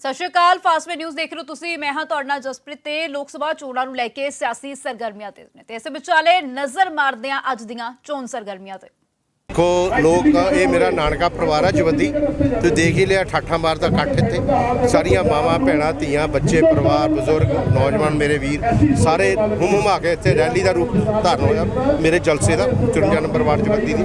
ਸਤਿ ਸ਼੍ਰੀ ਅਕਾਲ ਫਾਸਟਵੇ ਨਿਊਜ਼ ਦੇਖ ਰਹੇ ਹੋ ਤੁਸੀਂ। ਮੈਂ ਹਾਂ ਤੁਹਾਡੇ ਨਾਲ ਜਸਪ੍ਰੀਤ ਤੇ ਲੋਕ ਸਭਾ ਚੋਣਾਂ ਨੂੰ ਲੈ ਕੇ ਸਿਆਸੀ ਸਰਗਰਮੀਆਂ ਤੇ ਨੇ। ਤੇ ਇਸ ਵਿਚਾਲੇ ਨਜ਼ਰ ਮਾਰਦੇ ਹਾਂ ਅੱਜ ਦੀਆਂ ਚੋਣ ਸਰਗਰਮੀਆਂ ਤੇ। ਦੇਖੋ ਲੋਕ ਇਹ ਮੇਰਾ ਨਾਨਕਾ ਪਰਿਵਾਰ ਆ ਜਵੰਦੀ। ਤੁਸੀਂ ਦੇਖ ਹੀ ਲਿਆ, ਠਾਠਾਂ ਮਾਰ ਦਾ ਇਕੱਠ ਇੱਥੇ। ਸਾਰੀਆਂ ਮਾਵਾਂ, ਭੈਣਾਂ, ਧੀਆਂ, ਬੱਚੇ, ਪਰਿਵਾਰ, ਬਜ਼ੁਰਗ, ਨੌਜਵਾਨ ਮੇਰੇ ਵੀਰ, ਸਾਰੇ ਹੁਮ ਹੁਮਾ ਕੇ ਇੱਥੇ ਰੈਲੀ ਦਾ ਰੂਪ ਧਾਰਨ ਹੋਇਆ ਮੇਰੇ ਜਲਸੇ ਦਾ 54 ਨੰਬਰ ਵਾਰਡ ਜਵੰਦੀ ਦੀ।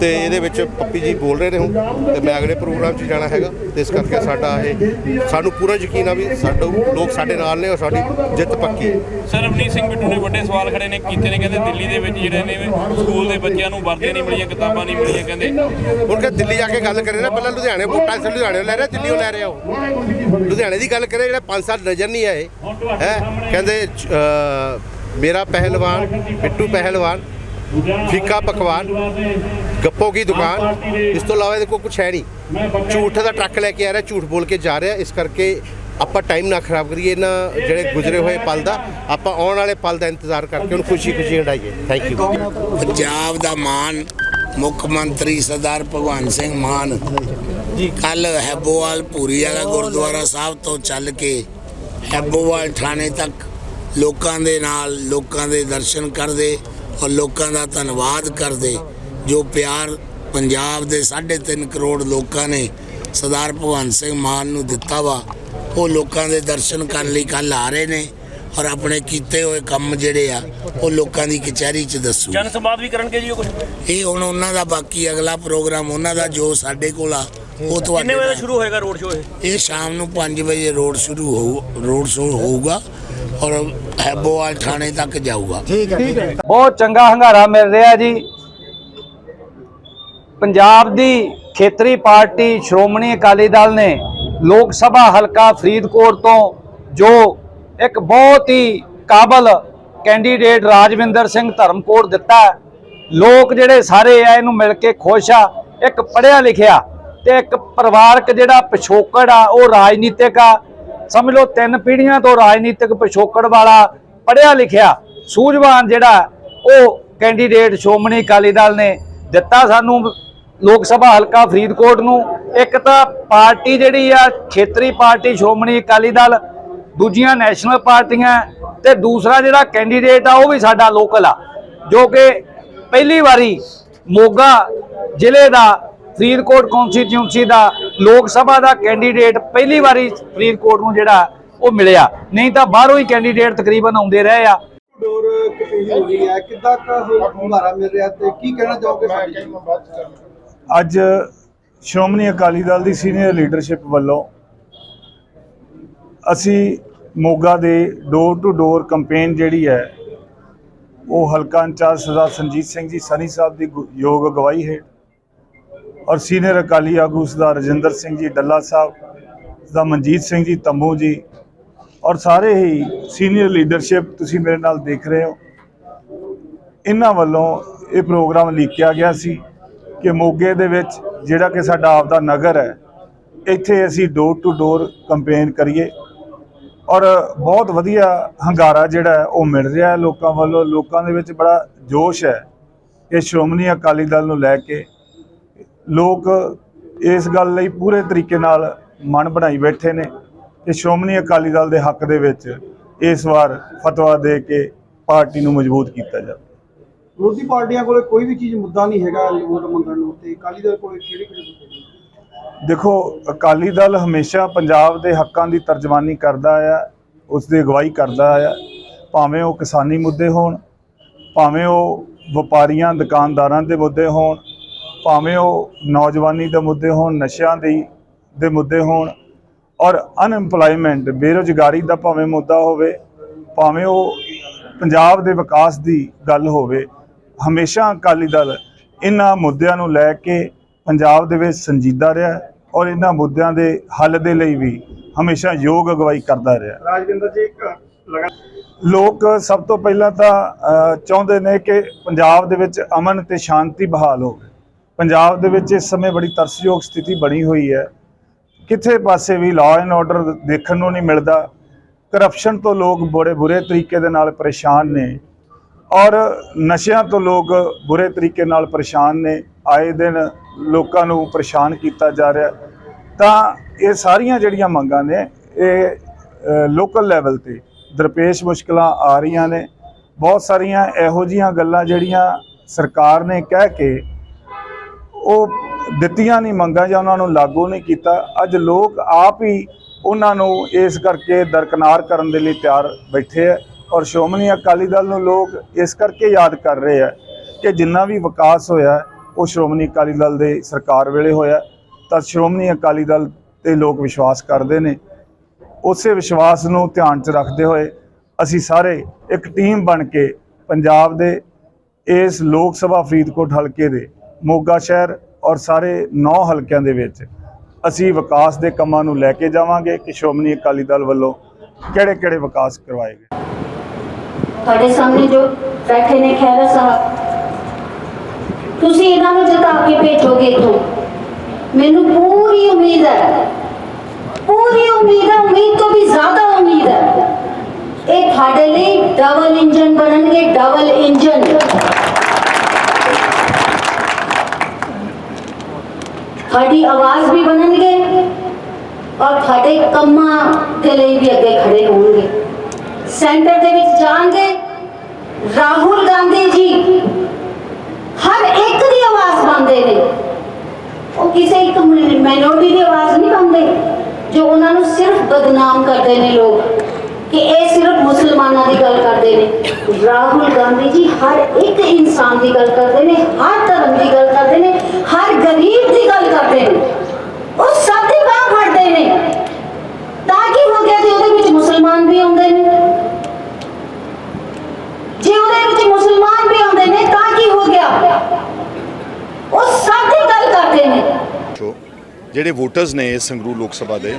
ਤੇ ਇਹਦੇ ਵਿੱਚ ਪੱਪੀ ਜੀ ਬੋਲ ਰਹੇ ਨੇ ਹੁਣ, ਤੇ ਮੈਂ ਅਗਲੇ ਪ੍ਰੋਗਰਾਮ 'ਚ ਜਾਣਾ ਹੈਗਾ। ਤੇ ਇਸ ਕਰਕੇ ਸਾਡਾ ਇਹ, ਸਾਨੂੰ ਪੂਰਾ ਯਕੀਨ ਆ ਵੀ ਸਾਡੇ, ਲੋਕ ਸਾਡੇ ਨਾਲ ਨੇ ਔਰ ਸਾਡੀ ਜਿੱਤ ਪੱਕੀ ਹੈ। ਸਰ ਰਵਨੀਤ ਸਿੰਘ ਬਿੱਟੂ ਨੇ ਵੱਡੇ ਸਵਾਲ ਖੜੇ ਨੇ, ਕੀਤੇ ਨੇ, ਕਹਿੰਦੇ ਦਿੱਲੀ ਦੇ ਵਿੱਚ ਜਿਹੜੇ ਨੇ, ਸਕੂਲ ਦੇ ਬੱਚਿਆਂ ਨੂੰ ਵਰਦੀਆਂ ਨਹੀਂ ਮਿਲੀਆਂ ਕਿਤਾਬਾਂ। ਨਹੀਂ ਮਿਲੀਆਂ ਕਹਿੰਦੇ। ਹੁਣ ਕਿ ਦਿੱਲੀ ਜਾ ਕੇ ਗੱਲ ਕਰੇ ਨਾ ਪਹਿਲਾਂ ਲੁਧਿਆਣੇ ਵੋਟਾਂ ਸੇ ਲੁਧਿਆਣੇ ਲੈ ਰਿਹਾ ਦਿੱਲੀੋਂ ਲੈ ਰਿਹਾ ਉਹ। ਲੁਧਿਆਣੇ ਦੀ ਗੱਲ ਕਰੇ ਜਿਹੜਾ 5 ਸਾਲ ਨਜ਼ਰ ਨਹੀਂ ਆਏ ਹੈ? ਕਹਿੰਦੇ ਮੇਰਾ ਪਹਿਲਵਾਨ ਬਿੱਟੂ ਪਹਿਲਵਾਨ ਫੀਕਾ ਪਕਵਾਨ ਗੱਪੋ ਕੀ ਦੁਕਾਨ ਇਸ ਤੋਂ ਇਲਾਵਾ ਇਹਦੇ ਕੋਲ ਕੁਝ ਹੈ ਨਹੀਂ। ਝੂਠ ਦਾ ਟਰੱਕ ਲੈ ਕੇ ਆ ਰਿਹਾ ਝੂਠ ਬੋਲ ਕੇ ਜਾ ਰਿਹਾ ਇਸ ਕਰਕੇ ਆਪਾਂ ਟਾਈਮ ਨਾ ਖਰਾਬ ਕਰੀਏ ਇਹਨਾਂ ਜਿਹੜੇ ਗੁਜ਼ਰੇ ਹੋਏ ਪਲ ਦਾ ਆਪਾਂ ਆਉਣ ਵਾਲੇ ਪਲ ਦਾ ਇੰਤਜ਼ਾਰ ਕਰਕੇ ਉਹਨੂੰ ਖੁਸ਼ੀ ਖੁਸ਼ੀ ਹੰਡਾਈਏ ਥੈਂਕ ਯੂ ਪੰਜਾਬ ਦਾ ਮਾਨ ਮੁੱਖ ਮੰਤਰੀ ਸਰਦਾਰ ਭਗਵੰਤ ਸਿੰਘ ਮਾਨ ਜੀ ਕੱਲ ਹੈਬੋਵਾਲ ਭੂਰੀ ਵਾਲਾ ਗੁਰਦੁਆਰਾ ਸਾਹਿਬ ਤੋਂ ਚੱਲ ਕੇ ਹੈਬੋਵਾਲ ਥਾਣੇ ਤੱਕ ਲੋਕਾਂ ਦੇ ਨਾਲ ਲੋਕਾਂ ਦੇ ਦਰਸ਼ਨ ਕਰਦੇ ਔਰ ਲੋਕਾਂ ਦਾ ਧੰਨਵਾਦ ਕਰਦੇ, ਜੋ ਪਿਆਰ ਪੰਜਾਬ ਦੇ 3.5 ਕਰੋੜ ਲੋਕਾਂ ਨੇ ਸਰਦਾਰ ਭਗਵੰਤ ਸਿੰਘ ਮਾਨ ਨੂੰ ਦਿੱਤਾ ਵਾ, ਉਹ ਲੋਕਾਂ ਦੇ ਦਰਸ਼ਨ ਕਰਨ ਲਈ ਕੱਲ ਆ ਰਹੇ ਨੇ। ਔਰ ਆਪਣੇ ਕੀਤੇ ਹੋਏ ਕੰਮ ਜਿਹੜੇ ਆ ਉਹ ਲੋਕਾਂ ਦੀ ਕਚਹਿਰੀ 'ਚ ਦੱਸੂ। ਜਨ ਸੰਵਾਦ ਵੀ ਕਰਨਗੇ ਜੀ ਉਹ ਕੁਝ? ਇਹ ਹੁਣ ਉਹਨਾਂ ਦਾ ਬਾਕੀ ਅਗਲਾ ਪ੍ਰੋਗਰਾਮ ਉਹਨਾਂ ਦਾ ਜੋ ਸਾਡੇ ਕੋਲ ਆ ਉਹ ਤੁਹਾਡੇ ਕਿੰਨੇ ਵਜੇ ਸ਼ੁਰੂ ਹੋਏਗਾ ਰੋਡ ਸ਼ੋਅ ਇਹ? ਇਹ ਸ਼ਾਮ ਨੂੰ 5 ਵਜੇ ਰੋਡ ਸ਼ੁਰੂ ਹੋਊ ਰੋਡ ਸ਼ੋਅ ਹੋਊਗਾ ਔਰ ਹੈਬੋਵਾਲ ਥਾਣੇ ਤੱਕ ਜਾਊਗਾ। ਬਹੁਤ ਚੰਗਾ ਹੰਗਾਰਾ ਮਿਲ ਰਿਹਾ ਜੀ। ਪੰਜਾਬ ਦੀ ਖੇਤਰੀ ਪਾਰਟੀ ਸ਼੍ਰੋਮਣੀ ਅਕਾਲੀ ਦਲ ਨੇ ਲੋਕ ਸਭਾ ਹਲਕਾ ਫਰੀਦਕੋਟ ਤੋਂ ਜੋ ਇੱਕ ਬਹੁਤ ਹੀ ਕਾਬਲ ਕੈਂਡੀਡੇਟ ਰਾਜਵਿੰਦਰ ਸਿੰਘ ਧਰਮਕੋਟ ਦਿੱਤਾ ਲੋਕ ਜਿਹੜੇ ਸਾਰੇ ਆ, ਇਹਨੂੰ ਮਿਲ ਕੇ ਖੁਸ਼ ਆ। ਇੱਕ ਪੜ੍ਹਿਆ ਲਿਖਿਆ ਤੇ ਇੱਕ ਪਰਿਵਾਰਕ ਜਿਹੜਾ ਪਿਛੋਕੜ ਆ, ਉਹ ਰਾਜਨੀਤਿਕ ਆ। ਸਮਝ ਲਓ, ਤਿੰਨ ਪੀੜ੍ਹੀਆਂ ਤੋਂ ਰਾਜਨੀਤਿਕ ਪਿਛੋਕੜ ਵਾਲਾ ਪੜ੍ਹਿਆ ਲਿਖਿਆ ਸੂਝਵਾਨ ਜਿਹੜਾ, ਉਹ ਕੈਂਡੀਡੇਟ ਸ਼੍ਰੋਮਣੀ ਅਕਾਲੀ ਦਲ ਨੇ ਦਿੱਤਾ ਸਾਨੂੰ ਲੋਕ ਸਭਾ ਹਲਕਾ ਫਰੀਦਕੋਟ ਨੂੰ। ਇੱਕ ਤਾਂ ਪਾਰਟੀ ਜਿਹੜੀ ਆ, ਖੇਤਰੀ ਪਾਰਟੀ ਸ਼੍ਰੋਮਣੀ ਅਕਾਲੀ ਦਲ ਦੂਜੀਆਂ ਨੈਸ਼ਨਲ ਪਾਰਟੀਆਂ ਤੇ ਦੂਸਰਾ ਜਿਹੜਾ ਕੈਂਡੀਡੇਟ ਆ ਉਹ ਵੀ ਸਾਡਾ ਲੋਕਲ ਆ। ਜੋ ਕਿ ਪਹਿਲੀ ਵਾਰੀ ਮੋਗਾ ਜ਼ਿਲ੍ਹੇ ਦਾ ਫਰੀਦਕੋਟ ਕੌਂਸਟੀਟਿਊਂਸੀ ਦਾ ਲੋਕ ਸਭਾ ਦਾ ਕੈਂਡੀਡੇਟ ਪਹਿਲੀ ਵਾਰੀ ਫਰੀਦਕੋਟ ਨੂੰ ਜਿਹੜਾ ਉਹ ਮਿਲਿਆ। ਨਹੀਂ ਤਾਂ ਬਾਹਰੋਂ ਹੀ ਕੈਂਡੀਡੇਟ ਤਕਰੀਬਨ ਆਉਂਦੇ ਰਹੇ ਆ। ਡੋਰ ਕਿਹੜੀ ਹੋ ਗਈ ਹੈ? ਕਿੱਦਾਂ ਦਾ ਹੁੰਗਾਰਾ ਮਿਲ ਰਿਹਾ ਤੇ ਕੀ ਕਹਿਣਾ ਚਾਹੋਗੇ ਸਾਡੀ ਟੀਮ ਨੂੰ ਅੱਜ ਸ਼੍ਰੋਮਣੀ ਅਕਾਲੀ ਦਲ ਦੀ ਸੀਨੀਅਰ ਲੀਡਰਸ਼ਿਪ ਵੱਲੋਂ ਅਸੀਂ ਮੋਗਾ ਦੇ ਡੋਰ ਟੂ ਡੋਰ ਕੈਂਪੇਨ ਜਿਹੜੀ ਹੈ, ਉਹ ਹਲਕਾ ਇੰਚਾਰਜ ਸਰਦਾਰ ਸੰਜੀਤ ਸਿੰਘ ਜੀ ਸਨੀ ਸਾਹਿਬ ਦੀ ਗੁ- ਯੋਗ ਅਗਵਾਈ ਹੈ ਔਰ ਸੀਨੀਅਰ ਅਕਾਲੀ ਆਗੂ ਸਰਦਾਰ ਰਜਿੰਦਰ ਸਿੰਘ ਜੀ, ਡੱਲਾ ਸਾਹਿਬ, ਸਰਦਾਰ ਮਨਜੀਤ ਸਿੰਘ ਜੀ, ਤੰਬੂ ਜੀ ਔਰ ਸਾਰੇ ਹੀ ਸੀਨੀਅਰ ਲੀਡਰਸ਼ਿਪ ਤੁਸੀਂ ਮੇਰੇ ਨਾਲ ਦੇਖ ਰਹੇ ਹੋ। ਇਹਨਾਂ ਵੱਲੋਂ ਇਹ ਪ੍ਰੋਗਰਾਮ ਲਿਖਿਆ ਗਿਆ ਸੀ ਕਿ ਮੋਗੇ ਦੇ ਵਿੱਚ ਜਿਹੜਾ ਕਿ ਸਾਡਾ ਆਪਦਾ ਨਗਰ ਹੈ, ਇੱਥੇ ਅਸੀਂ ਡੋਰ ਟੂ ਡੋਰ ਕੈਂਪੇਨ ਕਰੀਏ। ਔਰ ਬਹੁਤ ਵਧੀਆ ਹੰਗਾਰਾ ਜਿਹੜਾ ਉਹ ਮਿਲ ਰਿਹਾ ਹੈ ਲੋਕਾਂ ਵੱਲੋਂ। ਲੋਕਾਂ ਦੇ ਵਿੱਚ ਬੜਾ ਜੋਸ਼ ਹੈ ਇਹ ਸ਼੍ਰੋਮਣੀ ਅਕਾਲੀ ਦਲ ਨੂੰ ਲੈ ਕੇ ਲੋਕ ਇਸ ਗੱਲ ਲਈ ਪੂਰੇ ਤਰੀਕੇ ਨਾਲ ਮਨ ਬਣਾਈ ਬੈਠੇ ਨੇ ਕਿ ਸ਼੍ਰੋਮਣੀ ਅਕਾਲੀ ਦਲ ਦੇ ਹੱਕ ਦੇ ਵਿੱਚ ਇਸ ਵਾਰ ਫਤਵਾ ਦੇ ਕੇ ਪਾਰਟੀ ਨੂੰ ਮਜ਼ਬੂਤ ਕੀਤਾ ਜਾਵੇ। ਵਿਰੋਧੀ ਪਾਰਟੀਆਂ ਕੋਲ ਕੋਈ ਵੀ ਚੀਜ਼, ਮੁੱਦਾ ਨਹੀਂ ਹੈਗਾ, ਵੋਟ ਮੰਗਣ ਨੂੰ ਤੇ ਅਕਾਲੀ ਦਲ ਕੋਲੇ ਕਿਹੜੇ ਕਿਹੜੇ ਮੁੱਦੇ ਨੇ ਦੇਖੋ, ਅਕਾਲੀ ਦਲ ਹਮੇਸ਼ਾ ਪੰਜਾਬ ਦੇ ਹੱਕਾਂ ਦੀ ਤਰਜਮਾਨੀ ਕਰਦਾ ਆ ਉਸ ਦੀ ਅਗਵਾਈ ਕਰਦਾ ਆ। ਭਾਵੇਂ ਉਹ ਕਿਸਾਨੀ ਮੁੱਦੇ ਹੋਣ, ਭਾਵੇਂ ਉਹ ਵਪਾਰੀਆਂ, ਦੁਕਾਨਦਾਰਾਂ ਦੇ ਮੁੱਦੇ ਹੋਣ, ਭਾਵੇਂ ਉਹ ਨੌਜਵਾਨੀ ਦੇ ਮੁੱਦੇ ਹੋਣ, ਨਸ਼ਿਆਂ ਦੀ, ਦੇ ਮੁੱਦੇ ਹੋਣ ਔਰ ਅਨਐਮਪਲੋਇਮੈਂਟ ਬੇਰੁਜ਼ਗਾਰੀ ਦਾ ਭਾਵੇਂ ਮੁੱਦਾ ਹੋਵੇ, ਭਾਵੇਂ ਉਹ ਪੰਜਾਬ ਦੇ ਵਿਕਾਸ ਦੀ ਗੱਲ ਹੋਵੇ, ਹਮੇਸ਼ਾ ਅਕਾਲੀ ਦਲ ਇਹਨਾਂ ਮੁੱਦਿਆਂ ਨੂੰ ਲੈ ਕੇ ਪੰਜਾਬ ਦੇ ਵਿੱਚ ਸੰਜੀਦਾ ਰਿਹਾ ਔਰ ਇਹਨਾਂ ਮੁੱਦਿਆਂ ਦੇ ਹੱਲ ਦੇ ਲਈ ਵੀ ਹਮੇਸ਼ਾ ਯੋਗ ਅਗਵਾਈ ਕਰਦਾ ਰਿਹਾ ਰਾਜਵਿੰਦਰ ਜੀ ਲੋਕ ਸਭ ਤੋਂ ਪਹਿਲਾਂ ਤਾਂ ਚਾਹੁੰਦੇ ਨੇ ਕਿ ਪੰਜਾਬ ਦੇ ਵਿੱਚ ਅਮਨ ਤੇ ਸ਼ਾਂਤੀ ਬਹਾਲ ਹੋਵੇ। ਪੰਜਾਬ ਦੇ ਵਿੱਚ ਇਸ ਸਮੇਂ ਬੜੀ ਤਰਸਯੋਗ ਸਥਿਤੀ ਬਣੀ ਹੋਈ ਹੈ। ਕਿਥੇ ਪਾਸੇ ਵੀ ਲਾਅ ਐਂਡ ਆਰਡਰ ਦੇਖਣ ਨੂੰ ਨਹੀਂ ਮਿਲਦਾ। ਕਰਪਸ਼ਨ ਤੋਂ ਲੋਕ ਬੜੇ ਬੁਰੇ ਤਰੀਕੇ ਦੇ ਨਾਲ ਪਰੇਸ਼ਾਨ ਨੇ। ਔਰ ਨਸ਼ਿਆਂ ਤੋਂ ਲੋਕ ਬੁਰੇ ਤਰੀਕੇ ਨਾਲ ਪਰੇਸ਼ਾਨ ਨੇ। ਆਏ ਦਿਨ ਲੋਕਾਂ ਨੂੰ ਪਰੇਸ਼ਾਨ ਕੀਤਾ ਜਾ ਰਿਹਾ। ਤਾਂ ਇਹ ਸਾਰੀਆਂ ਜਿਹੜੀਆਂ ਮੰਗਾਂ ਨੇ, ਇਹ ਲੋਕਲ ਲੈਵਲ ਤੇ ਦਰਪੇਸ਼ ਮੁਸ਼ਕਲਾਂ ਆ ਰਹੀਆਂ ਨੇ। ਬਹੁਤ ਸਾਰੀਆਂ ਇਹੋ ਜੀਆਂ ਗੱਲਾਂ ਜਿਹੜੀਆਂ ਸਰਕਾਰ ਨੇ ਕਹਿ ਕੇ ਉਹ ਦਿੱਤੀਆਂ ਨਹੀਂ ਮੰਗਾਂ ਜਾਂ ਉਹਨਾਂ ਨੂੰ ਲਾਗੂ ਨਹੀਂ ਕੀਤਾ। ਅੱਜ ਲੋਕ ਆਪ ਹੀ ਉਹਨਾਂ ਨੂੰ ਇਸ ਕਰਕੇ ਦਰਕਨਾਰ ਕਰਨ ਦੇ ਲਈ ਤਿਆਰ ਬੈਠੇ ਹੈ ਔਰ ਸ਼੍ਰੋਮਣੀ ਅਕਾਲੀ ਦਲ ਨੂੰ ਲੋਕ ਇਸ ਕਰਕੇ ਯਾਦ ਕਰ ਰਹੇ ਹੈ ਕਿ ਜਿੰਨਾ ਵੀ ਵਿਕਾਸ ਹੋਇਆ, ਉਹ ਸ਼੍ਰੋਮਣੀ ਅਕਾਲੀ ਦਲ ਦੇ ਸਰਕਾਰ ਵੇਲੇ ਹੋਇਆ, ਤਾਂ ਸ਼੍ਰੋਮਣੀ ਅਕਾਲੀ ਦਲ ਤੇ ਲੋਕ ਵਿਸ਼ਵਾਸ ਕਰਦੇ ਨੇ। ਉਸੇ ਵਿਸ਼ਵਾਸ ਨੂੰ ਧਿਆਨ 'ਚ ਰੱਖਦੇ ਹੋਏ ਅਸੀਂ ਸਾਰੇ ਇੱਕ ਟੀਮ ਬਣ ਕੇ ਪੰਜਾਬ ਦੇ ਇਸ ਲੋਕ ਸਭਾ ਫਰੀਦਕੋਟ ਹਲਕੇ ਦੇ ਮੋਗਾ ਸ਼ਹਿਰ ਔਰ ਸਾਰੇ 9 ਹਲਕਿਆਂ ਦੇ ਵਿੱਚ ਅਸੀਂ ਵਿਕਾਸ ਦੇ ਕੰਮਾਂ ਨੂੰ ਲੈ ਕੇ ਜਾਵਾਂਗੇ ਕਿ ਸ਼੍ਰੋਮਣੀ ਅਕਾਲੀ ਦਲ ਵੱਲੋਂ ਕਿਹੜੇ-ਕਿਹੜੇ ਵਿਕਾਸ ਕਰਵਾਏ ਗਏ। ਤੁਹਾਡੇ ਸਾਹਮਣੇ ਜੋ ਬੈਠੇ ਨੇ ਖਹਿਰਾ ਸਾਹਿਬ, ਤੁਸੀਂ ਇਹਨਾਂ ਨੂੰ ਜਿਤਾ ਕੇ ਭੇਜੋਗੇ ਇੱਥੋਂ। ਮੈਨੂੰ ਪੂਰੀ ਉਮੀਦ ਹੈ, ਪੂਰੀ ਉਮੀਦ ਹੈ, ਉਮੀਦ ਤੋਂ ਵੀ ਜ਼ਿਆਦਾ ਉਮੀਦ ਹੈ। ਇਹ ਤੁਹਾਡੇ ਲਈ ਡਬਲ ਇੰਜਨ ਬਣਨਗੇ ਡਬਲ ਇੰਜਨ ਤੁਹਾਡੀ ਆਵਾਜ਼ ਵੀ ਬਣਨਗੇ ਔਰ ਤੁਹਾਡੇ ਕੰਮਾਂ ਦੇ ਲਈ ਵੀ ਅੱਗੇ ਖੜੇ ਹੋਣਗੇ। ਸੈਂਟਰ ਦੇ ਵਿੱਚ ਜਾਣਗੇ। ਰਾਹੁਲ ਗਾਂਧੀ ਜੀ ਹਰ ਇੱਕ ਦੀ ਆਵਾਜ਼ ਬੰਦੇ ਨੇ। ਉਹ ਕਿਸੇ ਇੱਕ ਮਾਈਨੋਰਟੀ ਦੀ ਆਵਾਜ਼ ਨਹੀਂ ਬੰਦੇ ਜੋ ਉਹਨਾਂ ਨੂੰ ਸਿਰਫ ਬਦਨਾਮ ਕਰਦੇ ਨੇ ਲੋਕ, ਕਿ ਇਹ ਸਿਰਫ ਮੁਸਲਮਾਨਾਂ ਦੀ ਗੱਲ ਕਰਦੇ ਨੇ। ਰਾਹੁਲ ਗਾਂਧੀ ਜੀ ਹਰ ਇੱਕ ਇਨਸਾਨ ਦੀ ਗੱਲ ਕਰਦੇ ਨੇ, ਹਰ ਧਰਮ ਦੀ ਗੱਲ ਕਰਦੇ ਨੇ, ਹਰ ਗਰੀਬ ਦੀ ਗੱਲ ਕਰਦੇ ਨੇ। ਉਹ ਸਭ ਦੀ ਬਾਹ ਫੜਦੇ ਨੇ। ਤਾਂ ਕੀ ਹੋ ਗਿਆ ਜੇ ਉਹਦੇ ਵਿੱਚ ਮੁਸਲਮਾਨ ਵੀ ਆਉਂਦੇ ਨੇ ਜੇ ਉਹਦੇ ਵਿੱਚ ਮੁਸਲਮਾਨ ਵੀ ਆਉਂਦੇ ਨੇ ਤਾਂ ਕੀ ਹੋ ਗਿਆ ਉਹ ਸਭ ਦੀ ਗੱਲ ਕਰਦੇ ਨੇ ਜੋ ਜਿਹੜੇ ਵੋਟਰਸ ਨੇ ਸੰਗਰੂਰ ਲੋਕ ਸਭਾ ਦੇ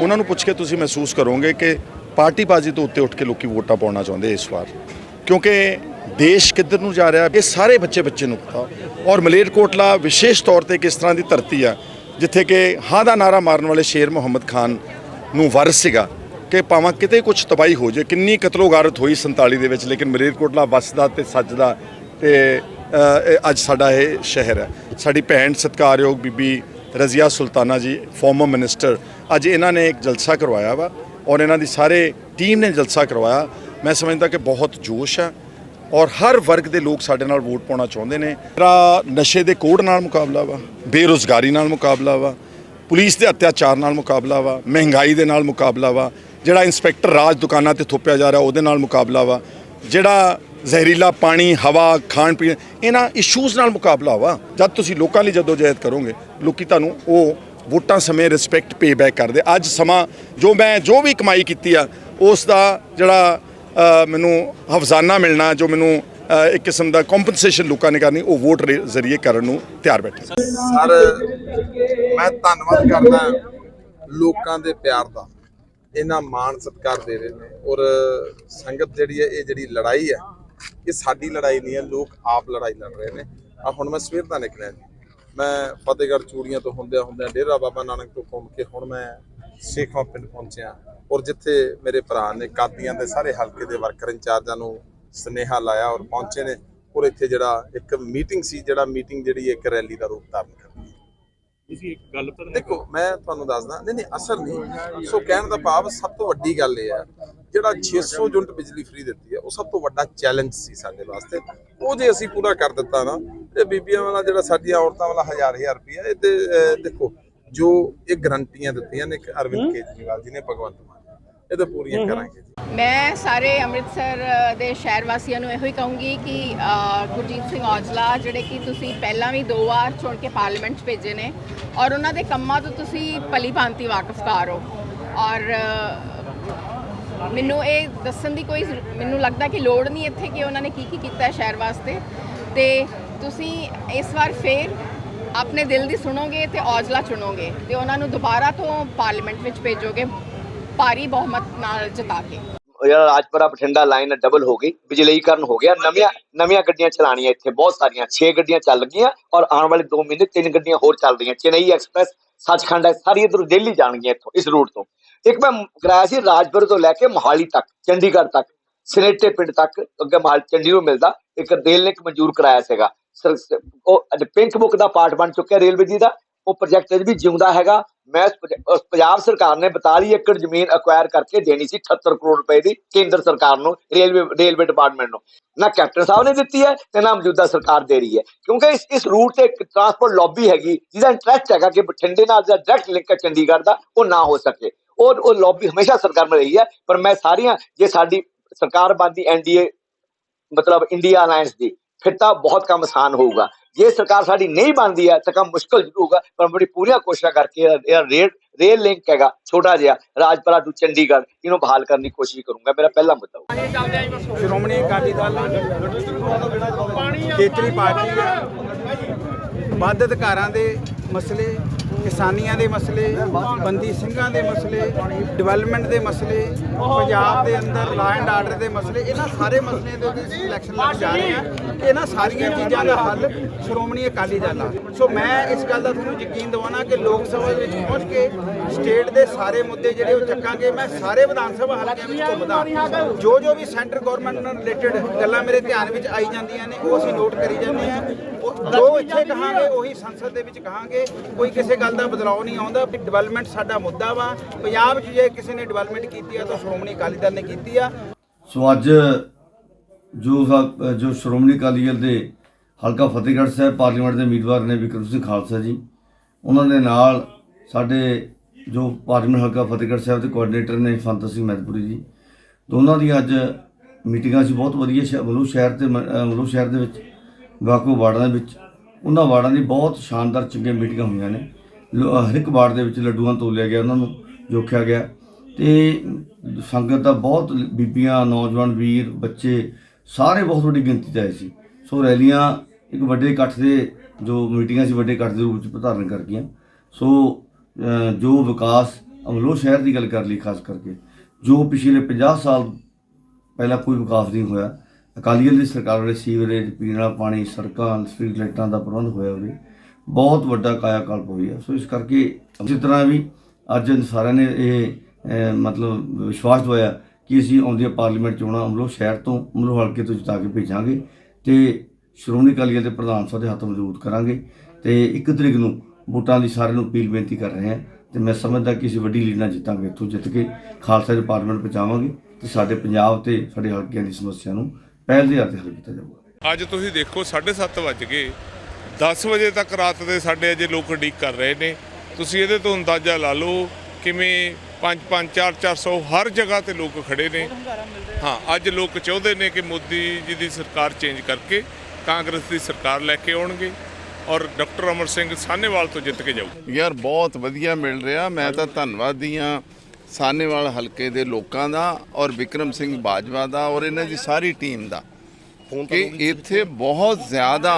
ਉਹਨਾਂ ਨੂੰ ਪੁੱਛ ਕੇ ਤੁਸੀਂ ਮਹਿਸੂਸ ਕਰੋਗੇ ਕਿ ਪਾਰਟੀਬਾਜ਼ੀ ਤੋਂ ਉੱਤੇ ਉੱਠ ਕੇ ਲੋਕੀ ਵੋਟਾਂ ਪਾਉਣਾ ਚਾਹੁੰਦੇ ਇਸ ਵਾਰ। ਕਿਉਂਕਿ ਦੇਸ਼ ਕਿੱਧਰ ਨੂੰ ਜਾ ਰਿਹਾ ਇਹ ਸਾਰੇ ਬੱਚੇ ਬੱਚੇ ਨੂੰ ਪਤਾ। ਔਰ ਮਲੇਰਕੋਟਲਾ ਵਿਸ਼ੇਸ਼ ਤੌਰ ਤੇ ਕਿਸ ਤਰ੍ਹਾਂ ਦੀ ਧਰਤੀ ਆ ਜਿੱਥੇ ਕਿ ਹਾਂ ਦਾ ਨਾਰਾ ਮਾਰਨ ਵਾਲੇ ਸ਼ੇਰ ਮੁਹੰਮਦ ਖਾਨ ਨੂੰ ਵਾਰਿਸ ਸੀਗਾ ਕਿ ਭਾਵੇਂ ਕਿਤੇ ਕੁਝ ਤਬਾਹੀ ਹੋ ਜਾਏ ਕਿੰਨੀ ਕਤਲੋਗਾਰਤ ਹੋਈ 47 ਦੇ ਵਿੱਚ ਲੇਕਿਨ ਮਲੇਰਕੋਟਲਾ ਵੱਸਦਾ ਤੇ ਸੱਜਦਾ ਤੇ ਅ, ਇਹ ਅੱਜ ਸਾਡਾ ਇਹ ਸ਼ਹਿਰ ਹੈ। ਸਾਡੀ ਭੈਣ ਸਤਿਕਾਰਯੋਗ ਬੀਬੀ ਰਜ਼ੀਆ ਸੁਲਤਾਨਾ ਜੀ ਫਾਰਮਰ ਮਿਨਿਸਟਰ ਅੱਜ ਇਹਨਾਂ ਨੇ ਇੱਕ ਜਲਸਾ ਕਰਵਾਇਆ ਵਾ ਔਰ ਇਹਨਾਂ ਦੀ ਸਾਰੇ ਟੀਮ ਨੇ ਜਲਸਾ ਕਰਵਾਇਆ। ਮੈਂ ਸਮਝਦਾ ਕਿ ਬਹੁਤ ਜੋਸ਼ ਹੈ ਔਰ ਹਰ ਵਰਗ ਦੇ ਲੋਕ ਸਾਡੇ ਨਾਲ ਵੋਟ ਪਾਉਣਾ ਚਾਹੁੰਦੇ ਨੇ। ਮੇਰਾ ਨਸ਼ੇ ਦੇ ਕੋੜ ਨਾਲ ਮੁਕਾਬਲਾ ਵਾ, ਬੇਰੁਜ਼ਗਾਰੀ ਨਾਲ ਮੁਕਾਬਲਾ ਵਾ, ਪੁਲਿਸ ਦੇ ਅਤਿਆਚਾਰ ਨਾਲ ਮੁਕਾਬਲਾ ਵਾ, ਮਹਿੰਗਾਈ ਦੇ ਨਾਲ ਮੁਕਾਬਲਾ ਵਾ, ਜਿਹੜਾ ਇੰਸਪੈਕਟਰ ਰਾਜ ਦੁਕਾਨਾਂ ਤੇ ਥੋਪਿਆ ਜਾ ਰਿਹਾ ਉਹਦੇ ਨਾਲ ਮੁਕਾਬਲਾ ਵਾ, ਜਿਹੜਾ ਜ਼ਹਿਰੀਲਾ ਪਾਣੀ, ਹਵਾ, ਖਾਣ ਪੀਣ, ਇਹਨਾਂ ਇਸ਼ੂਜ਼ ਨਾਲ ਮੁਕਾਬਲਾ ਵਾ। ਜਦ ਤੁਸੀਂ ਲੋਕਾਂ ਲਈ ਜਦੋਂ ਜਹਿਦ ਕਰੋਗੇ, ਲੋਕੀ ਤੁਹਾਨੂੰ ਉਹ ਵੋਟਾਂ ਸਮੇਂ ਰਿਸਪੈਕਟ ਪੇ ਬੈਕ ਕਰਦੇ। ਅੱਜ ਸਮਾਂ, ਜੋ ਮੈਂ ਜੋ ਵੀ ਕਮਾਈ ਕੀਤੀ ਆ, ਉਸ ਦਾ ਜਿਹੜਾ ਮੈਨੂੰ ਹਫਜ਼ਾਨਾ ਮਿਲਣਾ, ਜੋ ਮੈਨੂੰ ਇੱਕ ਕਿਸਮ ਦਾ ਕੰਪਨਸੇਸ਼ਨ ਲੋਕਾਂ ਨੇ ਕਰਨੀ, ਉਹ ਵੋਟ ਜ਼ਰੀਏ ਕਰਨ ਨੂੰ ਤਿਆਰ ਬੈਠੇ ਸਰ, ਮੈਂ ਧੰਨਵਾਦ ਕਰਦਾ ਲੋਕਾਂ ਦੇ ਪਿਆਰ ਦਾ। ਇਹਨਾਂ ਮਾਣ ਸਤਿਕਾਰ ਦੇ ਰਹੇ ਨੇ ਔਰ ਸੰਗਤ ਜਿਹੜੀ ਹੈ, ਇਹ ਜਿਹੜੀ ਲੜਾਈ ਹੈ ਇਹ ਸਾਡੀ ਲੜਾਈ ਨਹੀਂ ਹੈ ਲੋਕ ਆਪ ਲੜਾਈ ਲੜ ਰਹੇ ਨੇ। ਆ ਹੁਣ ਮੈਂ ਸਵੇਰ ਦਾ ਨਿਕਲਿਆ ਜੀ। ਮੈਂ ਫਤਿਹਗੜ੍ਹ ਚੂੜੀਆਂ ਤੋਂ ਹੁੰਦਿਆਂ ਹੁੰਦਿਆਂ ਡੇਰਾ ਬਾਬਾ ਨਾਨਕ ਤੋਂ ਘੁੰਮ ਕੇ ਹੁਣ ਮੈਂ ਸੇਖਵਾਂ ਪਿੰਡ ਪਹੁੰਚਿਆ। ਔਰ ਜਿੱਥੇ ਮੇਰੇ ਭਰਾ ਨੇ ਕਾਦੀਆਂ ਦੇ ਸਾਰੇ ਹਲਕੇ ਦੇ ਵਰਕਰ ਇੰਚਾਰਜਾਂ ਨੂੰ ਸਨੇਹਾ ਲਾਇਆ ਔਰ ਪਹੁੰਚੇ ਨੇ। ਔਰ ਇੱਥੇ ਜਿਹੜਾ ਇੱਕ ਮੀਟਿੰਗ ਸੀ ਜਿਹੜਾ ਮੀਟਿੰਗ ਜਿਹੜੀ ਇੱਕ ਰੈਲੀ ਦਾ ਰੂਪ ਧਾਰਨ ਕਰ ਗਈ ਤੁਸੀਂ ਇੱਕ ਗੱਲ ਪਰ ਦੇਖੋ ਮੈਂ ਤੁਹਾਨੂੰ ਦੱਸਦਾ ਨਹੀਂ ਨਹੀਂ ਅਸਰ ਨਹੀਂ। ਸੋ ਕਹਿਣ ਦਾ ਭਾਵ ਸਭ ਤੋਂ ਵੱਡੀ ਗੱਲ ਇਹ ਹੈ ਜਿਹੜਾ 600 ਯੂਨਿਟ ਬਿਜਲੀ ਫ੍ਰੀ ਦਿੱਤੀ ਹੈ ਉਹ ਸਭ ਤੋਂ ਵੱਡਾ ਚੈਲੰਜ ਸੀ ਸਾਡੇ ਵਾਸਤੇ। ਉਹ ਜੇ ਅਸੀਂ ਪੂਰਾ ਕਰ ਦਿੱਤਾ ਨਾ। ਤੇ ਬੀਬੀਆਂ ਵਾਲਾ ਜਿਹੜਾ ਸਾਡੀਆਂ ਔਰਤਾਂ ਵਾਲਾ ਹਜ਼ਾਰ ਹਜ਼ਾਰ ਰੁਪਇਆ ਇਹ ਤੇ ਦੇਖੋ ਜੋ ਇਹ ਗਰੰਟੀਆਂ ਦਿੱਤੀਆਂ ਨੇ ਇੱਕ ਅਰਵਿੰਦ ਕੇਜਰੀਵਾਲ ਜੀ ਨੇ ਭਗਵੰਤ ਮਾਨ ਇਹ ਤਾਂ ਪੂਰੀਆਂ ਕਰਾਂਗੇ ਮੈਂ ਸਾਰੇ ਅੰਮ੍ਰਿਤਸਰ ਦੇ ਸ਼ਹਿਰ ਵਾਸੀਆਂ ਨੂੰ ਇਹੋ ਹੀ ਕਹੂੰਗੀ ਕਿ ਗੁਰਜੀਤ ਸਿੰਘ ਔਜਲਾ ਜਿਹੜੇ ਕਿ ਤੁਸੀਂ ਪਹਿਲਾਂ ਵੀ ਦੋ ਵਾਰ ਚੁਣ ਕੇ ਪਾਰਲੀਮੈਂਟ 'ਚ ਭੇਜੇ ਨੇ ਔਰ ਉਹਨਾਂ ਦੇ ਕੰਮਾਂ ਤੋਂ ਤੁਸੀਂ ਭਲੀ ਭਾਂਤੀ ਵਾਕਿਫਕਾਰ ਹੋ। ਔਰ ਮੈਨੂੰ ਇਹ ਦੱਸਣ ਦੀ ਕੋਈ ਮੈਨੂੰ ਲੱਗਦਾ ਕਿ ਲੋੜ ਨਹੀਂ ਇੱਥੇ ਕਿ ਉਹਨਾਂ ਨੇ ਕੀ ਕੀ ਕੀਤਾ ਹੈ ਸ਼ਹਿਰ ਵਾਸਤੇ। ਤੇ ਤੁਸੀਂ ਇਸ ਵਾਰ ਫੇਰ ਆਪਣੇ ਦਿਲ ਦੀ ਸੁਣੋਗੇ ਤੇ ਔਜਲਾ ਚੁਣੋਗੇ ਤੇ ਉਹਨਾਂ ਨੂੰ ਦੁਬਾਰਾ ਤੋਂ ਪਾਰਲੀਮੈਂਟ ਵਿੱਚ ਭੇਜੋਗੇ ਭਾਰੀ ਬਹੁਮਤ ਨਾਲ ਜਿਤਾ ਕੇ। ਜਿਹੜਾ ਰਾਜਪੁਰਾ ਬਠਿੰਡਾ ਲਾਈਨ ਡਬਲ ਹੋ ਗਈ। ਬਿਜਲੀਕਰਨ ਹੋ ਗਿਆ। ਨਵੀਆਂ ਨਵੀਆਂ ਗੱਡੀਆਂ ਚਲਾਣੀਆਂ ਇੱਥੇ। ਬਹੁਤ ਸਾਰੀਆਂ। 6 ਗੱਡੀਆਂ ਚੱਲ ਗਈਆਂ ਔਰ ਆਉਣ ਵਾਲੇ 2 ਮਹੀਨੇ ਤਿੰਨ ਗੱਡੀਆਂ ਹੋਰ ਚੱਲ ਰਹੀਆਂ ਚੇਨਈ ਐਕਸਪ੍ਰੈਸ ਸੱਚਖੰਡ ਹੈ, ਸਾਰੀ ਇਧਰ ਦਿੱਲੀ ਜਾਣਗੀਆਂ ਇੱਥੋਂ, ਇਸ ਰੂਟ ਤੋਂ। ਇੱਕ ਮੈਂ ਕਰਾਇਆ ਸੀ ਰਾਜਪੁਰ ਤੋਂ ਲੈ ਕੇ ਮੋਹਾਲੀ ਤੱਕ, ਚੰਡੀਗੜ੍ਹ ਤੱਕ, ਸਨੇਟੇ ਪਿੰਡ ਤੱਕ, ਅੱਗੇ ਮਹਾਲ ਚੰਡੀ ਨੂੰ ਮਿਲਦਾ। ਇੱਕ ਰੇਲ ਲਿੰਕ ਮਨਜ਼ੂਰ ਕਰਾਇਆ ਸੀਗਾ। ਸਰ- ਉਹ ਪਿੰਕ ਬੁੱਕ ਦਾ ਪਾਰਟ ਬਣ ਚੁੱਕਿਆ ਰੇਲਵੇ ਜੀ ਦਾ। ਉਹ ਪ੍ਰੋਜੈਕਟ ਅਜੇ ਵੀ ਜਿਉਂਦਾ ਹੈਗਾ। ਮੈਂ ਪੰਜਾਬ ਸਰਕਾਰ ਨੇ 42 ਏਕੜ ਜ਼ਮੀਨ ਅਕਵਾਇਰ ਕਰਕੇ ਦੇਣੀ ਸੀ 78 ਕਰੋੜ ਰੁਪਏ ਦੀ ਕੇਂਦਰ ਸਰਕਾਰ ਨੂੰ, ਰੇਲਵੇ ਰੇਲਵੇ ਡਿਪਾਰਟਮੈਂਟ ਨੂੰ। ਨਾ ਕੈਪਟਨ ਸਾਹਿਬ ਨੇ ਦਿੱਤੀ ਹੈ ਤੇ ਨਾ ਮੌਜੂਦਾ ਸਰਕਾਰ ਦੇ ਰਹੀ ਹੈ। ਕਿਉਂਕਿ ਇਸ ਇਸ ਰੂਟ ਤੇ ਇੱਕ ਟਰਾਂਸਪੋਰਟ ਲੌਬੀ ਹੈਗੀ, ਜਿਹਦਾ ਇੰਟਰਸਟ ਹੈਗਾ ਕਿ ਬਠਿੰਡੇ ਨਾਲ ਜਿਹੜਾ ਡਾਇਰੈਕਟ ਲਿੰਕ ਹੈ ਚੰਡੀਗੜ੍ਹ ਦਾ, ਉਹ ਨਾ ਹੋ ਸਕੇ। ਉਹ ਉਹ ਲੌਬੀ ਹਮੇਸ਼ਾ ਸਰਕਾਰ में ਰਹੀ ਹੈ, ਪਰ ਮੈਂ ਸਾਰੀਆਂ, ਜੇ ਸਾਡੀ ਸਰਕਾਰ ਬਣਦੀ ਐਨਡੀਏ ਮਤਲਬ ਇੰਡੀਆ ਅਲਾਈਅੰਸ ਦੀ, ਫਿਰ ਤਾਂ ਬਹੁਤ ਕੰਮ ਆਸਾਨ ਹੋਊਗਾ। ਜੇ ਸਰਕਾਰ ਸਾਡੀ ਨਹੀਂ ਬਣਦੀ ਹੈ ਤਾਂ ਕੰਮ ਮੁਸ਼ਕਲ ਜ਼ਰੂਰ ਹੋਊਗਾ, ਪਰ ਬੜੀ ਪੂਰੀਆਂ ਕੋਸ਼ਿਸ਼ਾਂ ਕਰਕੇ ਇਹ ਰੇਲ ਰੇਲ ਲਿੰਕ ਹੈਗਾ, ਛੋਟਾ ਜਿਹਾ, ਰਾਜਪੁਰਾ ਟੂ ਚੰਡੀਗੜ੍ਹ, ਇਹਨੂੰ ਬਹਾਲ ਕਰਨ ਦੀ ਕੋਸ਼ਿਸ਼ ਕਰੂੰਗਾ, ਮੇਰਾ ਪਹਿਲਾ ਮੁੱਦਾ ਸ਼੍ਰੋਮਣੀ ਅਕਾਲੀ ਦਲ, ਖੇਤਰੀ ਪਾਰਟੀ ਵੱਧ ਅਧਿਕਾਰਾਂ ਦੇ ਮਸਲੇ ਕਿਸਾਨੀਆਂ ਦੇ ਮਸਲੇ, ਬੰਦੀ ਸਿੰਘਾਂ ਦੇ ਮਸਲੇ ਡਿਵੈਲਪਮੈਂਟ ਦੇ ਮਸਲੇ, ਪੰਜਾਬ ਦੇ ਅੰਦਰ ਲਾ ਐਂਡ ਆਰਡਰ ਦੇ ਮਸਲੇ, ਇਹਨਾਂ ਸਾਰੇ ਮਸਲਿਆਂ ਦੇ ਉੱਤੇ ਇਲੈਕਸ਼ਨ ਲੜ ਜਾ ਰਹੇ ਆ ਇਹਨਾਂ ਸਾਰੀਆਂ ਚੀਜ਼ਾਂ ਦਾ ਹੱਲ ਸ਼੍ਰੋਮਣੀ ਅਕਾਲੀ ਦਲ ਆ ਸੋ ਮੈਂ ਇਸ ਗੱਲ ਦਾ ਤੁਹਾਨੂੰ ਯਕੀਨ ਦਿਵਾਉਣਾ ਕਿ ਲੋਕ ਸਭਾ ਦੇ ਵਿੱਚ ਪਹੁੰਚ ਕੇ ਸਟੇਟ ਦੇ ਸਾਰੇ ਮੁੱਦੇ ਜਿਹੜੇ ਉਹ ਚੱਕਾਂਗੇ। ਮੈਂ ਸਾਰੇ ਵਿਧਾਨ ਸਭਾ ਹਲਕਿਆਂ ਵਿੱਚ ਘੁੰਮਦਾ ਜੋ ਜੋ ਵੀ ਸੈਂਟਰ ਗਵਰਨਮੈਂਟ ਨਾਲ ਰਿਲੇਟਡ ਗੱਲਾਂ ਮੇਰੇ ਧਿਆਨ ਵਿੱਚ ਆਈ ਜਾਂਦੀਆਂ ਨੇ, ਉਹ ਅਸੀਂ ਨੋਟ ਕਰੀ ਜਾਂਦੇ ਆ ਜੋ ਇੱਥੇ ਕਹਾਂਗੇ, ਉਹੀ ਸੰਸਦ ਦੇ ਵਿੱਚ ਕਹਾਂਗੇ। ਕੋਈ ਕਿਸੇ ਗੱਲ ਦਾ ਬਦਲਾਅ ਨਹੀਂ ਆਉਂਦਾ। ਡਿਵੈਲਪਮੈਂਟ ਸਾਡਾ ਮੁੱਦਾ ਵਾ। ਪੰਜਾਬ 'ਚ ਜੇ ਕਿਸੇ ਨੇ ਡਿਵੈਲਪਮੈਂਟ ਕੀਤੀ ਆ, ਤਾਂ ਸ਼੍ਰੋਮਣੀ ਅਕਾਲੀ ਦਲ ਨੇ ਕੀਤੀ ਆ। ਸੋ ਅੱਜ ਜੋ ਜੋ ਸ਼੍ਰੋਮਣੀ ਅਕਾਲੀ ਦਲ ਦੇ ਹਲਕਾ ਫਤਿਹਗੜ੍ਹ ਸਾਹਿਬ ਪਾਰਲੀਮੈਂਟ ਦੇ ਉਮੀਦਵਾਰ ਨੇ ਵਿਕਰਮ ਸਿੰਘ ਖਾਲਸਾ ਜੀ। ਉਹਨਾਂ ਦੇ ਨਾਲ ਸਾਡੇ ਜੋ ਪਾਰਲੀਮੈਂਟ ਹਲਕਾ ਫਤਿਹਗੜ੍ਹ ਸਾਹਿਬ ਦੇ ਕੋਆਰਡੀਨੇਟਰ ਨੇ ਫੰਤ ਸਿੰਘ ਮਹਿਤਪੁਰੀ ਜੀ। ਦੋਨਾਂ ਦੀ ਅੱਜ ਮੀਟਿੰਗਾਂ ਸੀ, ਬਹੁਤ ਵਧੀਆ ਸ਼ਹਿ- ਮਲੂ ਸ਼ਹਿਰ ਤੇ ਮਲੂ ਸ਼ਹਿਰ ਦੇ ਵਿੱਚ, ਵਾਕੋ ਵਾਰਡਾਂ ਦੇ ਵਿੱਚ। ਉਹਨਾਂ ਵਾਰਡਾਂ ਦੀ ਬਹੁਤ ਸ਼ਾਨਦਾਰ ਚੰਗੀਆਂ ਮੀਟਿੰਗਾਂ ਹੋਈਆਂ ਨੇ। ਲੋ- ਹਰ ਇੱਕ ਵਾਰਡ ਦੇ ਵਿੱਚ ਲੱਡੂਆਂ ਤੋਲਿਆ ਗਿਆ, ਉਹਨਾਂ ਨੂੰ ਜੋਖਿਆ ਗਿਆ। ਤੇ ਸੰਗਤ ਦਾ ਬਹੁਤ, ਬੀਬੀਆਂ, ਨੌਜਵਾਨ, ਵੀਰ, ਬੱਚੇ, ਸਾਰੇ ਬਹੁਤ ਵੱਡੀ ਗਿਣਤੀ 'ਚ ਆਏ ਸੀ। ਸੋ ਰੈਲੀਆਂ ਇੱਕ ਵੱਡੇ ਇਕੱਠ ਦੇ, ਜੋ ਮੀਟਿੰਗਾਂ ਸੀ ਵੱਡੇ ਇਕੱਠ ਦੇ ਰੂਪ 'ਚ ਧਾਰਨ ਕਰ ਗਈਆਂ ਸੋ ਜੋ ਵਿਕਾਸ ਅਮਲੋ ਸ਼ਹਿਰ ਦੀ ਗੱਲ ਕਰ ਲਈ ਖਾਸ ਕਰਕੇ, ਜੋ ਪਿਛਲੇ 50 ਸਾਲ ਪਹਿਲਾਂ ਕੋਈ ਵਿਕਾਸ ਨਹੀਂ ਹੋਇਆ, ਅਕਾਲੀ ਦਲ ਦੀ ਸਰਕਾਰ ਵੇਲੇ ਸੀਵਰੇਜ ਪੀਣ ਵਾਲਾ ਪਾਣੀ ਸੜਕਾਂ, ਸਟਰੀਟ ਲਾਈਟਾਂ ਦਾ ਪ੍ਰਬੰਧ ਹੋਇਆ ਉਹਦੇ ਬਹੁਤ ਵੱਡਾ ਕਾਇਆ ਕਲਪ ਹੋਈ ਹੈ ਸੋ ਇਸ ਕਰਕੇ ਇਸੇ ਤਰ੍ਹਾਂ ਵੀ ਅੱਜ ਸਾਰਿਆਂ ਨੇ ਇਹ ਮਤਲਬ ਵਿਸ਼ਵਾਸ ਦਵਾਇਆ ਕਿ ਅਸੀਂ ਆਉਂਦੀਆਂ ਪਾਰਲੀਮੈਂਟ ਚੋਣਾਂ ਅਮਲੋ ਸ਼ਹਿਰ ਤੋਂ ਅਮਲੋ ਹਲਕੇ ਤੋਂ ਜਿਤਾ ਕੇ ਭੇਜਾਂਗੇ। ਤੇ ਸ਼੍ਰੋਮਣੀ ਅਕਾਲੀ ਦਲ ਦੇ ਪ੍ਰਧਾਨ ਸਾਹਿਬ ਦੇ ਹੱਥ ਮਜ਼ਬੂਤ ਕਰਾਂਗੇ ਤੇ ਇੱਕ ਤਰੀਕ ਨੂੰ ਵੋਟਾਂ ਦੀ ਸਾਰਿਆਂ ਨੂੰ ਅਪੀਲ ਬੇਨਤੀ ਕਰ ਰਹੇ ਹਾਂ ਤੇ ਮੈਂ ਸਮਝਦਾ ਕਿ ਅਸੀਂ ਵੱਡੀ ਲੀਡ ਨਾਲ ਜਿੱਤਾਂਗੇ, ਇੱਥੋਂ ਜਿੱਤ ਕੇ ਖਾਲਸਾ ਦੇ ਪਾਰਲੀਮੈਂਟ ਪਹੁੰਚਾਵਾਂਗੇ ਤੇ ਸਾਡੇ ਪੰਜਾਬ ਤੇ ਸਾਡੇ ਹਲਕਿਆਂ ਦੀ ਸਮੱਸਿਆ ਨੂੰ ਪਹਿਲ ਦੇ ਆਧਾਰ ਤੇ ਹੱਲ ਕੀਤਾ ਜਾਊਗਾ। ਅੱਜ ਤੁਸੀਂ ਦੇਖੋ 7:30 ਵੱਜ ਗਏ 10 ਵਜੇ ਤੱਕ ਰਾਤ ਦੇ ਸਾਡੇ ਅਜੇ ਲੋਕ ਉਡੀਕ ਕਰ ਰਹੇ ਨੇ। ਤੁਸੀਂ ਇਹਦੇ ਤੋਂ ਅੰਦਾਜ਼ਾ ਲਾ ਲਓ ਕਿਵੇਂ 5 5 4 400 ਹਰ ਜਗ੍ਹਾ ਤੇ ਲੋਕ ਖੜੇ ਨੇ। ਹਾਂ ਅੱਜ ਲੋਕ ਚਾਹੁੰਦੇ ਨੇ ਕਿ ਮੋਦੀ ਜੀ ਦੀ ਸਰਕਾਰ ਚੇਂਜ ਕਰਕੇ ਕਾਂਗਰਸ ਦੀ ਸਰਕਾਰ ਲੈ ਕੇ ਆਉਣਗੇ ਔਰ ਡਾਕਟਰ ਅਮਰ ਸਿੰਘ ਸਾਹਨੇਵਾਲ ਤੋਂ ਜਿੱਤ ਕੇ ਜਾਊ ਯਾਰ ਬਹੁਤ ਵਧੀਆ ਮਿਲ ਰਿਹਾ। ਮੈਂ ਤਾਂ ਧੰਨਵਾਦੀ ਹਾਂ ਸਾਨੇਵਾਲ ਹਲਕੇ ਦੇ ਲੋਕਾਂ ਦਾ ਔਰ ਵਿਕਰਮ ਸਿੰਘ ਬਾਜਵਾ ਦਾ ਔਰ ਇਹਨਾਂ ਦੀ ਸਾਰੀ ਟੀਮ ਦਾ ਕਿ ਇੱਥੇ ਬਹੁਤ ਜ਼ਿਆਦਾ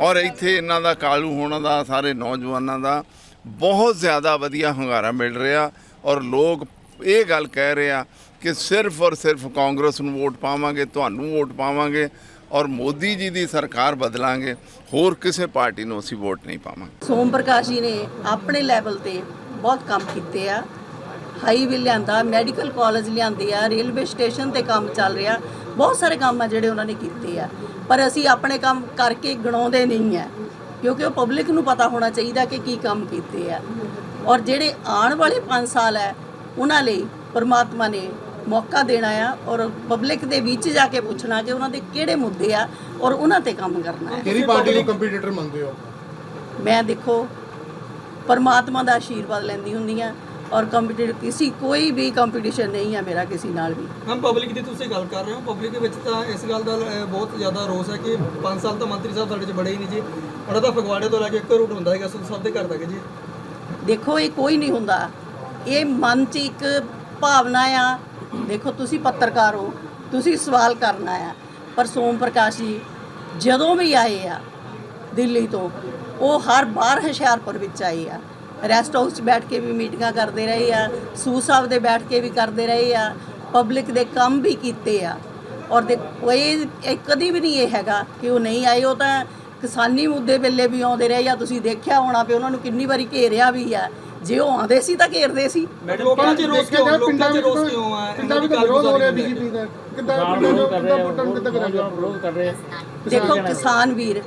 ਔਰ ਇੱਥੇ ਇਹਨਾਂ ਦਾ ਕਾਲੂ ਹੋਣਾ ਦਾ ਸਾਰੇ ਨੌਜਵਾਨਾਂ ਦਾ ਬਹੁਤ ਜ਼ਿਆਦਾ ਵਧੀਆ ਹੰਗਾਰਾ ਮਿਲ ਰਿਹਾ ਔਰ ਲੋਕ ਇਹ ਗੱਲ ਕਹਿ ਰਹੇ ਆ ਕਿ ਸਿਰਫ ਔਰ ਸਿਰਫ ਕਾਂਗਰਸ ਨੂੰ ਵੋਟ ਪਾਵਾਂਗੇ, ਤੁਹਾਨੂੰ ਵੋਟ ਪਾਵਾਂਗੇ ਔਰ ਮੋਦੀ ਜੀ ਦੀ ਸਰਕਾਰ ਬਦਲਾਂਗੇ, ਹੋਰ ਕਿਸੇ ਪਾਰਟੀ ਨੂੰ ਅਸੀਂ ਵੋਟ ਨਹੀਂ ਪਾਵਾਂਗੇ। ਸੋਮ ਪ੍ਰਕਾਸ਼ ਜੀ ਨੇ ਆਪਣੇ ਲੈਵਲ ਤੇ ਬਹੁਤ ਕੰਮ ਕੀਤੇ ਆ। ਹਾਈਵੇ ਲਿਆਂਦਾ, ਮੈਡੀਕਲ ਕਾਲਜ ਲਿਆਂਦੇ ਆ, ਰੇਲਵੇ ਸਟੇਸ਼ਨ ਤੇ ਕੰਮ ਚੱਲ ਰਿਹਾ। ਬਹੁਤ ਸਾਰੇ ਕੰਮ ਆ ਜਿਹੜੇ ਉਹਨਾਂ ਨੇ ਕੀਤੇ ਆ। ਪਰ ਅਸੀਂ ਆਪਣੇ ਕੰਮ ਕਰਕੇ ਗਣਾਉਂਦੇ ਨਹੀਂ ਆ। ਕਿਉਂਕਿ ਉਹ ਪਬਲਿਕ ਨੂੰ ਪਤਾ ਹੋਣਾ ਚਾਹੀਦਾ ਕਿ ਕੀ ਕੰਮ ਕੀਤੇ ਆ। ਔਰ ਜਿਹੜੇ ਆਉਣ ਵਾਲੇ 5 ਸਾਲ ਹੈ ਉਹਨਾਂ ਲਈ ਪਰਮਾਤਮਾ ਨੇ ਮੌਕਾ ਦੇਣਾ ਆ ਔਰ ਪਬਲਿਕ ਦੇ ਵਿੱਚ ਜਾ ਕੇ ਪੁੱਛਣਾ ਕਿ ਉਹਨਾਂ ਦੇ ਕਿਹੜੇ ਮੁੱਦੇ ਆ ਔਰ ਉਹਨਾਂ ਤੇ ਕੰਮ ਕਰਨਾ ਹੈ। ਕਿਹੜੀ ਪਾਰਟੀ ਨੂੰ ਕੰਪੀਟੀਟਰ ਮੰਨਦੇ ਹੋ? ਮੈਂ ਦੇਖੋ ਪਰਮਾਤਮਾ ਦਾ ਆਸ਼ੀਰਵਾਦ ਲੈਂਦੀ ਹੁੰਦੀ ਆ ਔਰ ਕੰਪੀਟੀਟਿਵ ਕਿਸੇ ਕੋਈ ਵੀ ਕੰਪੀਟੀਸ਼ਨ ਨਹੀਂ ਹੈ ਮੇਰਾ ਕਿਸੇ ਨਾਲ ਵੀ। ਹਮ ਪਬਲਿਕ ਦੀ ਤੁਸੀਂ ਗੱਲ ਕਰ ਰਹੇ ਹੋ। ਪਬਲਿਕ ਦੇ ਵਿੱਚ ਤਾਂ ਇਸ ਗੱਲ ਦਾ ਅਹ, ਬਹੁਤ ਜ਼ਿਆਦਾ ਰੋਸ ਹੈ ਕਿ 5 ਸਾਲ ਤੋਂ ਮੰਤਰੀ ਸਾਹਿਬ ਸਾਡੇ ਚ ਬੜੇ ਹੀ ਨਹੀਂ ਜੀ। ਉਹਨਾਂ ਦਾ ਫਗਵਾੜੇ ਤੋਂ ਲੈ ਕੇ ਇੱਕ ਰੂਟ ਹੁੰਦਾ ਹੈਗਾ ਸਾਹਿਬ ਦੇ ਘਰ ਤੱਕ ਜੀ। ਦੇਖੋ ਇਹ ਕੋਈ ਨਹੀਂ ਹੁੰਦਾ। ਇਹ ਮਨ 'ਚ ਇੱਕ ਭਾਵਨਾ ਆ। ਦੇਖੋ ਤੁਸੀਂ ਪੱਤਰਕਾਰ ਹੋ। ਤੁਸੀਂ ਸਵਾਲ ਕਰਨਾ ਆ। ਪਰ ਸੋਮ ਪ੍ਰਕਾਸ਼ ਜੀ ਜਦੋਂ ਵੀ ਆਏ ਆ ਦਿੱਲੀ ਤੋਂ ਉਹ ਹਰ ਬਾਰ ਹੁਸ਼ਿਆਰਪੁਰ ਵਿੱਚ ਆਏ ਆ। ਰੈਸਟ ਹਾਊਸ 'ਚ ਬੈਠ ਕੇ ਵੀ ਮੀਟਿੰਗਾਂ ਕਰਦੇ ਰਹੇ ਆ ਸੂ ਸਾਹਿਬ ਦੇ ਬੈਠ ਕੇ ਵੀ ਕਰਦੇ ਰਹੇ ਆ ਪਬਲਿਕ ਦੇ ਕੰਮ ਵੀ ਕੀਤੇ ਆ। ਔਰ ਦੇ ਕੋਈ ਕਦੀ ਵੀ ਨਹੀਂ ਇਹ ਹੈਗਾ ਕਿ ਉਹ ਨਹੀਂ ਆਏ ਉਹ ਤਾਂ ਕਿਸਾਨੀ ਮੁੱਦੇ ਵੇਲੇ ਵੀ ਆਉਂਦੇ ਰਹੇ ਜਾਂ ਤੁਸੀਂ ਦੇਖਿਆ ਹੋਣਾ ਵੀ ਉਹਨਾਂ ਨੂੰ ਕਿੰਨੀ ਵਾਰੀ ਘੇਰਿਆ ਵੀ ਆ। ਜੇ ਉਹ ਆਉਂਦੇ ਸੀ ਤਾਂ ਘੇਰਦੇ ਸੀ। ਲੋਕਾਂ 'ਚ ਰੋਸ ਕਿਉਂ? ਲੋਕਾਂ 'ਚ ਰੋਸ ਕਿਉਂ ਆ? ਪਿੰਡਾਂ ਵਿੱਚ ਵਿਰੋਧ ਹੋ ਰਿਹਾ ਬੀਜੇਪੀ ਦਾ। ਕਿੱਦਾਂ ਕਿੱਦਾਂ ਵੋਟਾਂ ਨੂੰ ਕਿੱਦਾਂ ਕਰਾਂਗੇ? ਦੇਖੋ ਕਿਸਾਨ ਵੀਰ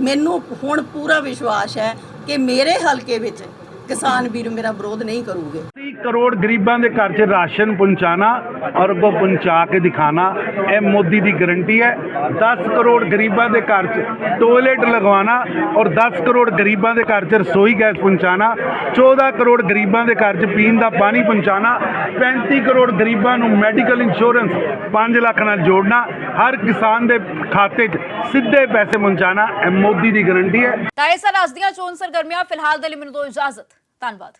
ਮੈਨੂੰ ਹੁਣ ਪੂਰਾ ਵਿਸ਼ਵਾਸ ਹੈ ਕਿ ਮੇਰੇ ਹਲਕੇ ਵਿੱਚ ਕਿਸਾਨ ਵੀਰ ਮੇਰਾ ਵਿਰੋਧ ਨਹੀਂ ਕਰੂਗੇ। 30 ਕਰੋੜ ਗਰੀਬਾਂ ਦੇ ਘਰ 'ਚ ਰਾਸ਼ਨ ਪਹੁੰਚਾਣਾ ਔਰ ਅੱਗੋਂ ਪਹੁੰਚਾ ਕੇ ਦਿਖਾਣਾ ਇਹ ਮੋਦੀ ਦੀ ਗਰੰਟੀ ਹੈ। 10 ਕਰੋੜ ਗਰੀਬਾਂ ਦੇ ਘਰ 'ਚ ਟੋਇਲਟ ਲਗਵਾਉਣਾ ਔਰ 10 ਕਰੋੜ ਗਰੀਬਾਂ ਦੇ ਘਰ 'ਚ ਰਸੋਈ ਗੈਸ ਪਹੁੰਚਾਣਾ 14 ਕਰੋੜ ਗਰੀਬਾਂ ਦੇ ਘਰ 'ਚ ਪੀਣ ਦਾ ਪਾਣੀ ਪਹੁੰਚਾਣਾ 35 ਕਰੋੜ ਗਰੀਬਾਂ ਨੂੰ ਮੈਡੀਕਲ ਇੰਸ਼ੋਰੈਂਸ 5 ਲੱਖ ਨਾਲ ਜੋੜਨਾ ਹਰ ਕਿਸਾਨ ਦੇ ਖਾਤੇ 'ਚ ਸਿੱਧੇ ਪੈਸੇ ਪਹੁੰਚਾਣਾ ਇਹ ਮੋਦੀ ਦੀ ਗਰੰਟੀ ਹੈ। ਤਾਂ ਇਹ ਸਨ ਅੱਜ ਦੀਆਂ ਚੋਣ ਸਰਗਰਮੀਆਂ ਫਿਲਹਾਲ ਦੇ ਲਈ ਮੈਨੂੰ ਦੋ ਇਜਾਜ਼ਤ। ਧੰਨਵਾਦ